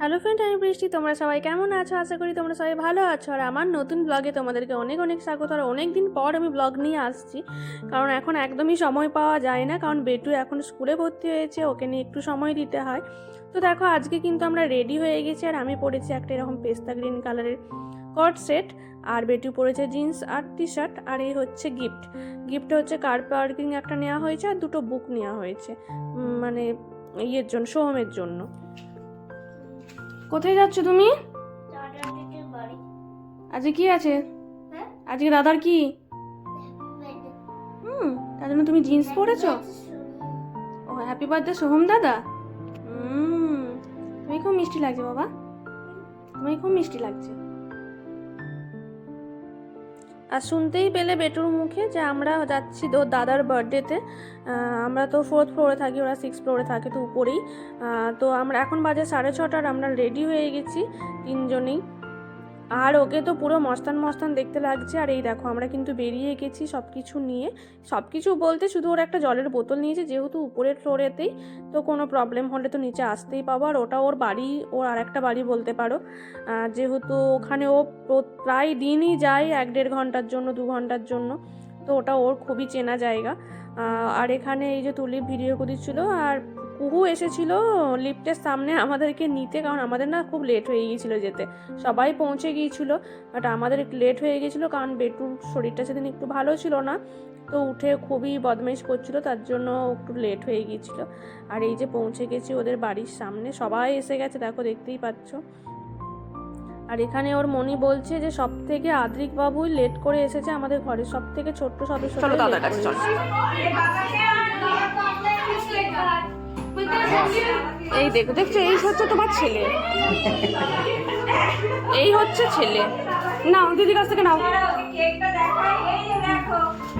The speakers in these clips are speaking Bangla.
হ্যালো ফ্রেন্ড আমি বৃষ্টি। তোমরা সবাই কেমন আছো? আশা করি তোমরা সবাই ভালো আছো। আর আমার নতুন ব্লগে তোমাদেরকে অনেক অনেক স্বাগত। আর অনেক দিন পর আমি ব্লগ নিয়ে আসছি। কারণ এখন একদমই সময় পাওয়া যায় না। কারণ বেটু এখন স্কুলে ভর্তি হয়েছে। ওকে নিয়ে একটু সময় দিতে হয়। তো দেখো, আজকে কিন্তু আমরা রেডি হয়ে গেছি। আর আমি পরেছি একটা এরকম পেস্তা গ্রিন কালারের কট সেট আর বেটু পরেছে জিন্স আর টি শার্ট আর এই হচ্ছে গিফট গিফট হচ্ছে কার পার্কিং একটা নেওয়া হয়েছে। আর দুটো বুক নেওয়া হয়েছে। মানে ইয়ের জন্য সোহমের জন্য। কোথায় যাচ্ছ তুমি? আজকে কি আছে? হ্যাঁ? আজকে দাদার কি? হুম তার জন্য তুমি জিন্স পরেছো? ও হ্যাপি বার্থডে সোহম দাদা? হুম তুমি খুব মিষ্টি লাগছে বাবা। তুমি খুব মিষ্টি লাগছে। আর শুনতেই পেলে বেটুর মুখে যে আমরা যাচ্ছি তো দাদার বার্থডেতে আমরা তো ফোর্থ ফ্লোরে থাকি, ওরা সিক্স ফ্লোরে থাকে তো উপরেই। তো আমরা এখন বাজে সাড়ে ছটার, আমরা রেডি হয়ে গেছি তিনজনেই। আর ওকে তো পুরো মস্তান মস্তান দেখতে লাগছে। আর এই দেখো, আমরা কিন্তু বেরিয়ে গেছি সব কিছু নিয়ে। সব কিছু বলতে শুধু ওর একটা জলের বোতল নিয়েছে, যেহেতু উপরের ফ্লোরেতেই, তো কোনো প্রবলেম হলে তো নিচে আসতেই পাবো। আর ওটা ওর বাড়ি, ওর আর একটা বাড়ি বলতে পারো। যেহেতু ওখানে ও প্রায় দিনই যায়, এক দেড় ঘণ্টার জন্য, দু ঘণ্টার জন্য। তো ওটা ওর খুবই চেনা জায়গা। আর এখানে এই যে তুলি ভিডিও করছিল আর কুহু এসেছিল লিফটের সামনে আমাদেরকে নিতে কারণ আমাদের না খুব লেট হয়ে গিয়েছিল যেতে। সবাই পৌঁছে গিয়েছিল বাট আমাদের একটু লেট হয়ে গেছিল কারণ বেটুর শরীরটা সেদিন একটু ভালো ছিল না। তো উঠে খুবই বদমাইশ করছিল তার জন্য একটু লেট হয়ে গিয়েছিল। আর এই যে পৌঁছে গেছি ওদের বাড়ির সামনে সবাই এসে গেছে দেখো দেখতেই পাচ্ছ। আর এখানে ওর মনি বলছে যে সব থেকে আদ্রিক বাবুই লেট করে এসেছে আমাদের ঘরের সব থেকে ছোট্ট সদস্য এই দেখো দেখছ এই হচ্ছে তোমার ছেলে। এই হচ্ছে ছেলে। নাও দিদির কাছ থেকে নাও। কেকটা এই দেখো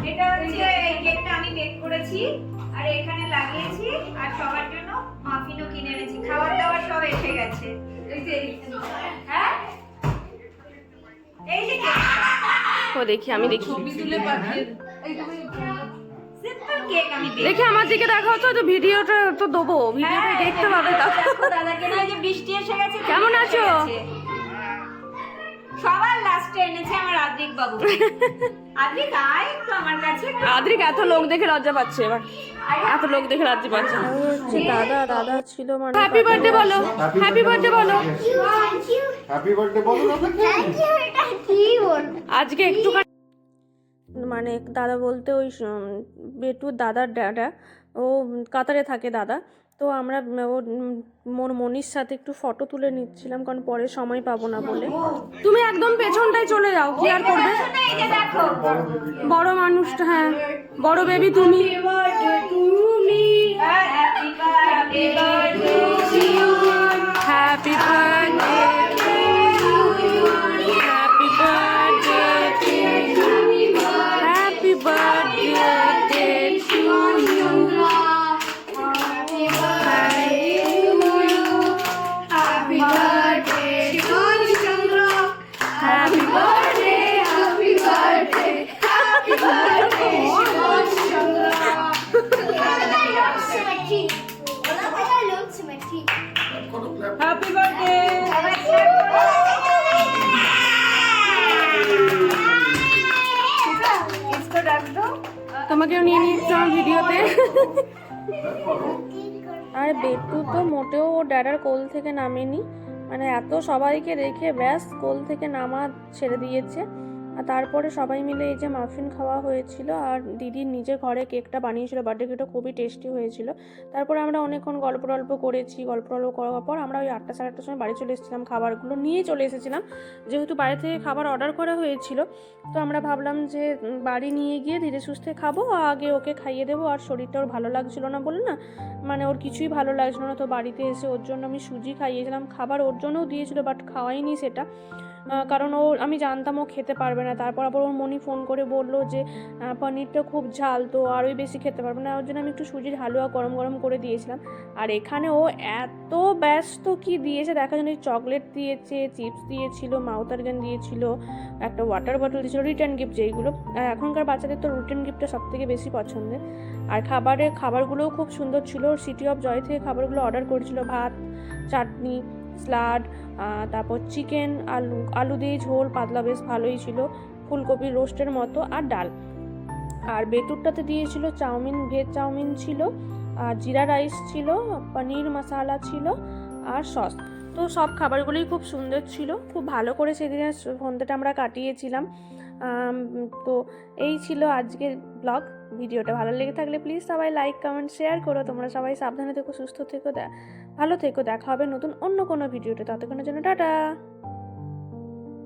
এটা হচ্ছে এই কেকটা আমি বেক করেছি আর এখানে লাগিয়েছি আর সবার জন্য মাফিনও কিনে এনেছি খাবার দাবার সব এসে গেছে এই যে হ্যাঁ এই যে ও দেখি আমি দেখি আমি bake দেখি। আমার দিকে দেখা হচ্ছে তো ভিডিওটা তো দেবো। ভিডিওটা হ্যাঁ, দেখতে হ্যাঁ, পাবে দাদাকে না যে বৃষ্টি এসে গেছে কেমন আছো? সবার লাস্টে এনেছে আমার আদ্রিক বাবু। আদ্রিক আয় একটু আমার কাছে। আদ্রিক এত লোক দেখে লজ্জা পাচ্ছে এবার। এত লোক দেখে লজ্জা পাচ্ছে। দাদা দাদা ছিল মানে হ্যাপি বার্থডে বলো। হ্যাপি বার্থডে বলো। হ্যাপি বার্থডে বলো। দাদা ইউ এটা কি বল আজকে একটু মানে দাদা বলতে ওই বেটুর দাদার ড্যাডা ও কাতারে থাকে দাদা। তো আমরা মোর মনির সাথে একটু ফটো তুলে নিচ্ছিলাম কারণ পরে সময় পাবো না বলে। তুমি একদম পেছনটায় চলে যাও কি আর করবে? বড় মানুষটা হ্যাঁ। বড় বেবি তুমি। তোমাকেও নিয়ে নিচ্ছ আমার ভিডিওতে। আর বেটু তো মোটেও ও ড্যাডার কোল থেকে নামেনি। মানে এত সবাইকে রেখে ব্যাস কোল থেকে নামা ছেড়ে দিয়েছে। আর তারপরে সবাই মিলে এই যে মাফিন খাওয়া হয়েছিল আর দিদি নিজে ঘরে কেকটা বানিয়েছিল বার্থডে কেকটা খুবই টেস্টি হয়েছিল। তারপরে আমরা অনেকক্ষণ গল্প টল্প করেছি, গল্প টল্প করার পর আমরা ওই আটটা সাড়ে আটটার সময় বাড়ি চলে এসেছিলাম, খাবারগুলো নিয়ে চলে এসেছিলাম। যেহেতু বাইরে থেকে খাবার অর্ডার করা হয়েছিল, তো আমরা ভাবলাম যে বাড়ি নিয়ে গিয়ে ধীরে সুস্থে খাব, আগে ওকে খাইয়ে দেবো আর শরীরটা ওর ভালো লাগছিল না বলে না মানে ওর কিছুই ভালো লাগছিল না। তো বাড়িতে এসে ওর জন্য আমি সুজি খাইয়েছিলাম, খাবার ওর জন্যও দিয়েছিল বাট খাওয়াইনি সেটা। কারণ ও, আমি জানতাম ও খেতে পারবে না। তারপর আবার ওর মনি ফোন করে বলল যে পনিরটা খুব ঝাল, তো আরোই বেশি খেতে পারবে না। ওর জন্য আমি একটু সুজির হালুয়া গরম গরম করে দিয়েছিলাম। আর এখানে ও এত ব্যস্ত কি দিয়েছে? দেখা যায় চকলেট দিয়েছে, চিপস দিয়েছিল মাউথারগান দিয়েছিল, একটা ওয়াটার বটল দিয়েছিল রিটার্ন গিফট যেইগুলো। আর এখনকার বাচ্চাদের তো রিটার্ন গিফটটা সব থেকে বেশি পছন্দের। আর খাবারের খাবারগুলোও খুব সুন্দর ছিল। সিটি অফ জয় থেকে খাবারগুলো অর্ডার করেছিল, ভাত, চাটনি স্লাড তারপর চিকেন, আলু আলু দিয়ে ঝোল, পাতলা বেশ ভালোই ছিল, ফুলকপির রোস্টের মতো আর ডাল। আর বেতুরটাতে দিয়েছিল চাউমিন, ভেজ চাউমিন ছিল, আর জিরা রাইস ছিল, পনির মশালা ছিল আর সস। তো সব খাবারগুলোই খুব সুন্দর ছিল, খুব ভালো করে সেদিনের সন্ধ্যেটা আমরা কাটিয়েছিলাম। তো এই ছিল আজকের ব্লগ। ভিডিওটা ভালো লেগে থাকলে প্লিজ সবাই লাইক, কমেন্ট, শেয়ার করো। তোমরা সবাই সাবধানে থেকো, সুস্থ থেকো ভালো থেকো দেখা হবে নতুন অন্য কোনো ভিডিওতে। ততক্ষণের জন্য টাটা।